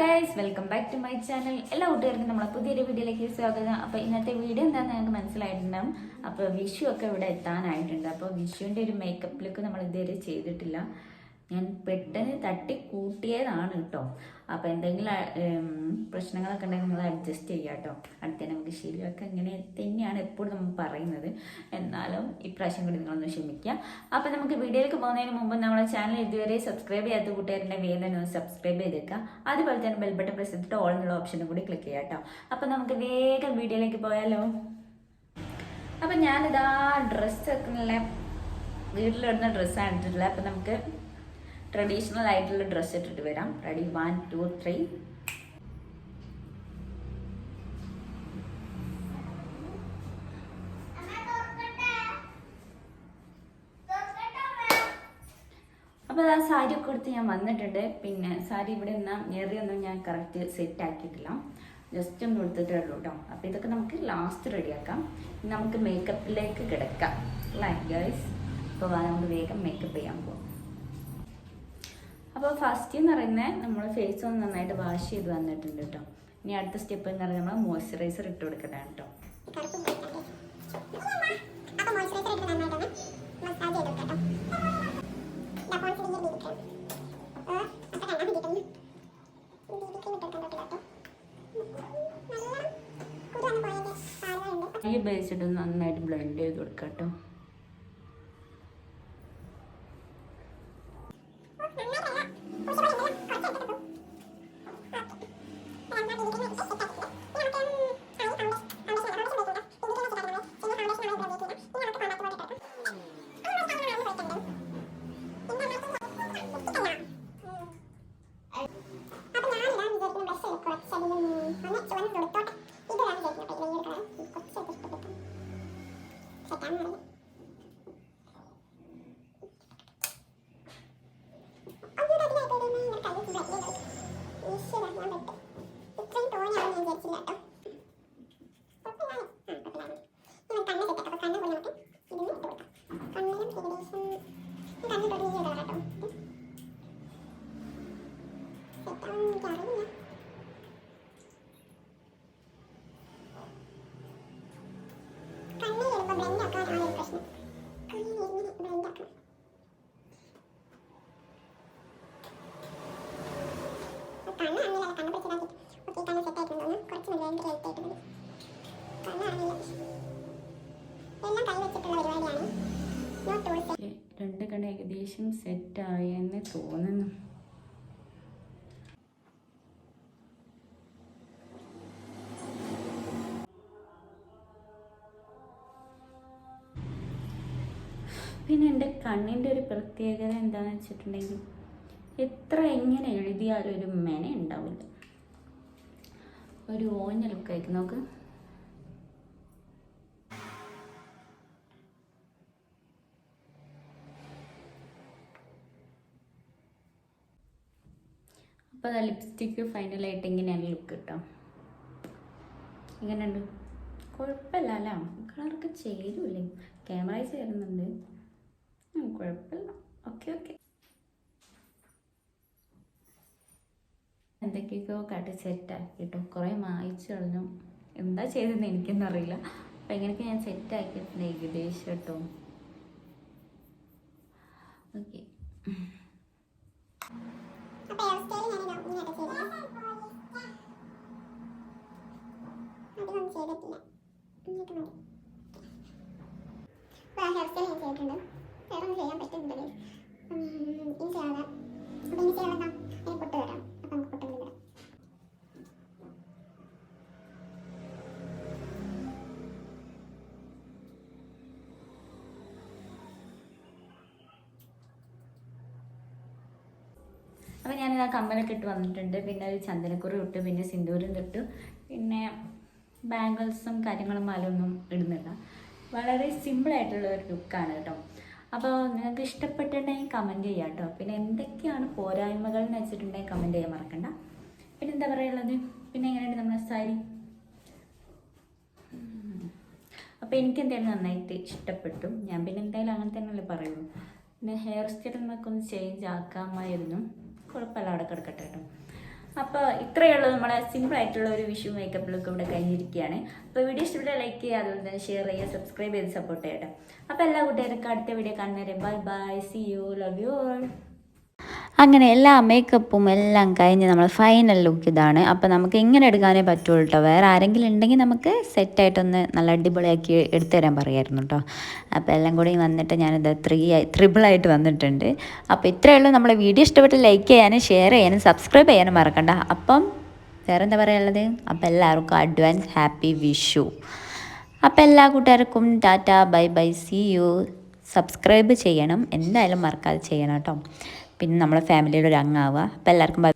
Guys welcome back to my channel എല്ലാ കൂട്ടുകാർക്കും നമ്മളെ പുതിയൊരു വീഡിയോയിലേക്ക് സ്വാഗതം. അപ്പോൾ ഇന്നത്തെ വീഡിയോ എന്താണെന്ന് ഞങ്ങൾക്ക് മനസ്സിലായിട്ടുണ്ടാവും. അപ്പോൾ വിഷു ഒക്കെ ഇവിടെ എത്താനായിട്ടുണ്ട്. അപ്പോൾ വിഷുവിന്റെ ഒരു മേക്കപ്പ് ലുക്ക് നമ്മൾ ഇതുവരെ ചെയ്തിട്ടില്ല. ഞാൻ പെട്ടെന്ന് തട്ടി കൂട്ടിയതാണ് കേട്ടോ. അപ്പോൾ എന്തെങ്കിലും പ്രശ്നങ്ങളൊക്കെ ഉണ്ടെങ്കിൽ നിങ്ങൾ അഡ്ജസ്റ്റ് ചെയ്യുക കേട്ടോ. അടുത്ത നമുക്ക് ശീലമൊക്കെ ഇങ്ങനെ തന്നെയാണ് എപ്പോഴും നമ്മൾ പറയുന്നത്. എന്നാലും ഇപ്രാവശ്യം കൂടി നിങ്ങളൊന്ന് ക്ഷമിക്കുക. അപ്പൊ നമുക്ക് വീഡിയോയിലേക്ക് പോകുന്നതിന് മുമ്പ് നമ്മുടെ ചാനൽ ഇതുവരെ സബ്സ്ക്രൈബ് ചെയ്യാത്ത കൂട്ടുകാരുടെ തന്നെ ഒന്ന് സബ്സ്ക്രൈബ് ചെയ്തേക്കുക. അതുപോലെ തന്നെ ബെൽ ബട്ടൺ പ്രസ് ചെയ്തിട്ട് ഓൾ എന്നുള്ള ഓപ്ഷനും കൂടി ക്ലിക്ക് ചെയ്യാം കേട്ടോ. അപ്പോൾ നമുക്ക് വേഗം വീഡിയോയിലേക്ക് പോയാലോ? അപ്പം ഞാനിതാ ഡ്രസ്സൊക്കെ നല്ല വീട്ടിലിടുന്ന ഡ്രസ്സാണ് എടുത്തിട്ടുള്ളത് അപ്പൊ നമുക്ക് ട്രഡീഷണൽ ആയിട്ടുള്ള ഡ്രസ്സ് ഇട്ടിട്ട് വരാം. റെഡി വൺ ടു ത്രീ അപ്പോൾ ആ സാരി ഒക്കെ കൊടുത്ത് ഞാൻ വന്നിട്ടുണ്ട്. പിന്നെ സാരി ഇവിടെ നിന്ന ഒന്നും ഞാൻ കറക്റ്റ് സെറ്റ് ആക്കിയിട്ടില്ല. ജസ്റ്റ് ഒന്ന് കൊടുത്തിട്ടേ ഉള്ളൂ കേട്ടോ അപ്പോൾ ഇതൊക്കെ നമുക്ക് ലാസ്റ്റ് റെഡിയാക്കാം നമുക്ക് മേക്കപ്പിലേക്ക് കിടക്കാം. അല്ലേ ഗേൾസ് അപ്പോൾ നമുക്ക് വേഗം മേക്കപ്പ് ചെയ്യാൻ പോകാം അപ്പോൾ ഫസ്റ്റ് എന്ന് പറയുന്നത് നമ്മൾ ഫേസ് ഒന്ന് നന്നായിട്ട് വാഷ് ചെയ്ത് വന്നിട്ടുണ്ട് കേട്ടോ ഇനി അടുത്ത സ്റ്റെപ്പ് എന്ന് പറയുന്നത് നമ്മൾ മോയ്സ്ചറൈസർ ഇട്ട് കൊടുക്കണം കേട്ടോ ഈ ഇട്ട് ബ്ലെൻഡ് ചെയ്ത് കൊടുക്കാം കേട്ടോ രണ്ട് കണ ഏകദേശം സെറ്റായെന്ന് തോന്നുന്നു. പിന്നെ എന്റെ കണ്ണിന്റെ ഒരു പ്രത്യേകത എന്താണെന്ന് വെച്ചിട്ടുണ്ടെങ്കിൽ എത്ര എങ്ങനെ എഴുതിയാലും ഒരു മെന ഉണ്ടാവില്ല ഒരു ഓഞ്ഞ ലുക്കായിരിക്കും അപ്പോൾ ആ ലിപ്സ്റ്റിക്ക് ഫൈനലായിട്ട് ഇങ്ങനെയാണ് ലുക്ക് കേട്ടോ ഇങ്ങനെയുണ്ട് കുഴപ്പമില്ല അല്ല? കളറൊക്കെ ചേരൂല്ലേ? ക്യാമറയിൽ ചേരുന്നുണ്ട്. കുഴപ്പമില്ല. ഓക്കെ ഓക്കെ എന്തൊക്കെയൊക്കെയോ കാട്ടി സെറ്റാക്കി കേട്ടോ കുറേ മായിച്ചു കളഞ്ഞു. എന്താ ചെയ്തതെന്ന് എനിക്കൊന്നും അറിയില്ല. അപ്പം എങ്ങനെയൊക്കെ ഞാൻ സെറ്റാക്കിയിട്ടുണ്ട് ഏകദേശം കേട്ടോ ഓക്കെ അപ്പൊ ഹെയർ സ്റ്റൈൽ ഞാൻ ഇങ്ങനെയൊക്കെ ചെയ്തത് അധികം ചെയ്തിട്ടില്ല ഞാൻ അപ്പോൾ ഞാനിത് ആ കമ്മലൊക്കെ ഇട്ട് വന്നിട്ടുണ്ട്. പിന്നെ ഒരു ചന്ദനക്കുറി ഇട്ട് പിന്നെ സിന്ദൂരം തൊട്ട് പിന്നെ ബാംഗിൾസും കാര്യങ്ങളും മാലൊന്നും ഇടുന്നില്ല. വളരെ സിമ്പിളായിട്ടുള്ള ഒരു ലുക്കാണ് കേട്ടോ. അപ്പോൾ നിങ്ങൾക്ക് ഇഷ്ടപ്പെട്ടിട്ടുണ്ടെങ്കിൽ കമന്റ് ചെയ്യാം കേട്ടോ. പിന്നെ എന്തൊക്കെയാണ് പോരായ്മകൾ എന്ന് വെച്ചിട്ടുണ്ടെങ്കിൽ കമന്റ് ചെയ്യാൻ മറക്കണ്ട. പിന്നെ എന്താ പറയുള്ളത് പിന്നെ എങ്ങനെയുണ്ട് നമ്മുടെ സാരി? അപ്പോൾ എനിക്ക് എന്തായാലും നന്നായിട്ട് ഇഷ്ടപ്പെട്ടു. ഞാൻ പിന്നെ എന്തായാലും അങ്ങനെ തന്നെയല്ലേ പറയുള്ളൂ. പിന്നെ ഹെയർ സ്റ്റൈൽ നമുക്കൊന്ന് ചേഞ്ച് ആക്കാമായിരുന്നു. കുഴപ്പമില്ല അവിടെ കിടക്കട്ടെ കേട്ടോ. അപ്പോൾ ഉള്ളൂ നമ്മളെ സിമ്പിൾ ആയിട്ടുള്ള ഒരു വിഷു മേക്കപ്പ് ലുക്ക് ഇവിടെ കഴിഞ്ഞിരിക്കുകയാണ്. അപ്പോൾ വീഡിയോ ഇഷ്ടപ്പെട്ട ലൈക്ക് ചെയ്യുക അതുപോലെ തന്നെ ഷെയർ ചെയ്യുക സബ്സ്ക്രൈബ് ചെയ്ത് സപ്പോർട്ട് ചെയ്യട്ടെ. അപ്പോൾ എല്ലാ കൂട്ടുകാർക്കും അടുത്ത വീഡിയോ കാണുന്നവരെ bye bye see you love you all അങ്ങനെ എല്ലാ മേക്കപ്പും എല്ലാം കഴിഞ്ഞ് നമ്മൾ ഫൈനൽ ലുക്ക് ഇതാണ്. അപ്പോൾ നമുക്ക് ഇങ്ങനെ എടുക്കാനേ പറ്റുള്ളൂ കേട്ടോ വേറെ ആരെങ്കിലും ഉണ്ടെങ്കിൽ നമുക്ക് സെറ്റായിട്ടൊന്ന് നല്ല അടിപൊളിയാക്കി എടുത്തു തരാൻ പറയായിരുന്നു കേട്ടോ അപ്പോൾ എല്ലാം കൂടി വന്നിട്ട് ഞാനിത് ത്രീ ട്രിപ്പിളായിട്ട് വന്നിട്ടുണ്ട്. അപ്പോൾ ഇത്രയേ ഉള്ളൂ. നമ്മളെ വീഡിയോ ഇഷ്ടപ്പെട്ട് ലൈക്ക് ചെയ്യാനും ഷെയർ ചെയ്യാനും സബ്സ്ക്രൈബ് ചെയ്യാനും മറക്കണ്ട. അപ്പം വേറെ എന്താ പറയാനുള്ളത് അപ്പോൾ എല്ലാവർക്കും അഡ്വാൻസ് ഹാപ്പി വിഷു അപ്പോൾ എല്ലാ കൂട്ടുകാർക്കും Tata bye bye see you subscribe ചെയ്യണം. എന്തായാലും മറക്കാതെ ചെയ്യണം കേട്ടോ പിന്നെ നമ്മളെ ഫാമിലിയുടെ ഒരു അംഗമാവുക അപ്പോൾ എല്ലാവർക്കും.